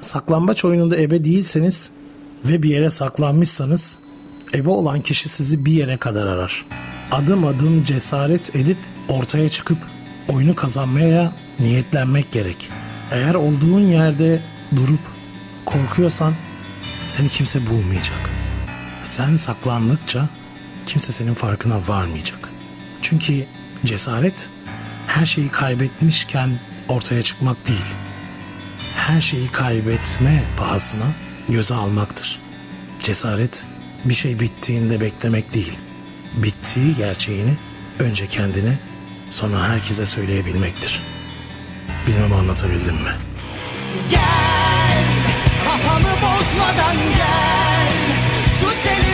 Saklambaç oyununda ebe değilseniz ve bir yere saklanmışsanız ebe olan kişi sizi bir yere kadar arar. Adım adım cesaret edip ortaya çıkıp oyunu kazanmaya niyetlenmek gerek. Eğer olduğun yerde durup korkuyorsan seni kimse bulmayacak. Sen saklandıkça kimse senin farkına varmayacak. Çünkü cesaret her şeyi kaybetmişken ortaya çıkmak değil. Her şeyi kaybetme pahasına göze almaktır. Cesaret bir şey bittiğinde beklemek değil. Bittiği gerçeğini önce kendine sonra herkese söyleyebilmektir. Bilmem anlatabildim mi? Gel kafamı bozmadan gel Suç elimi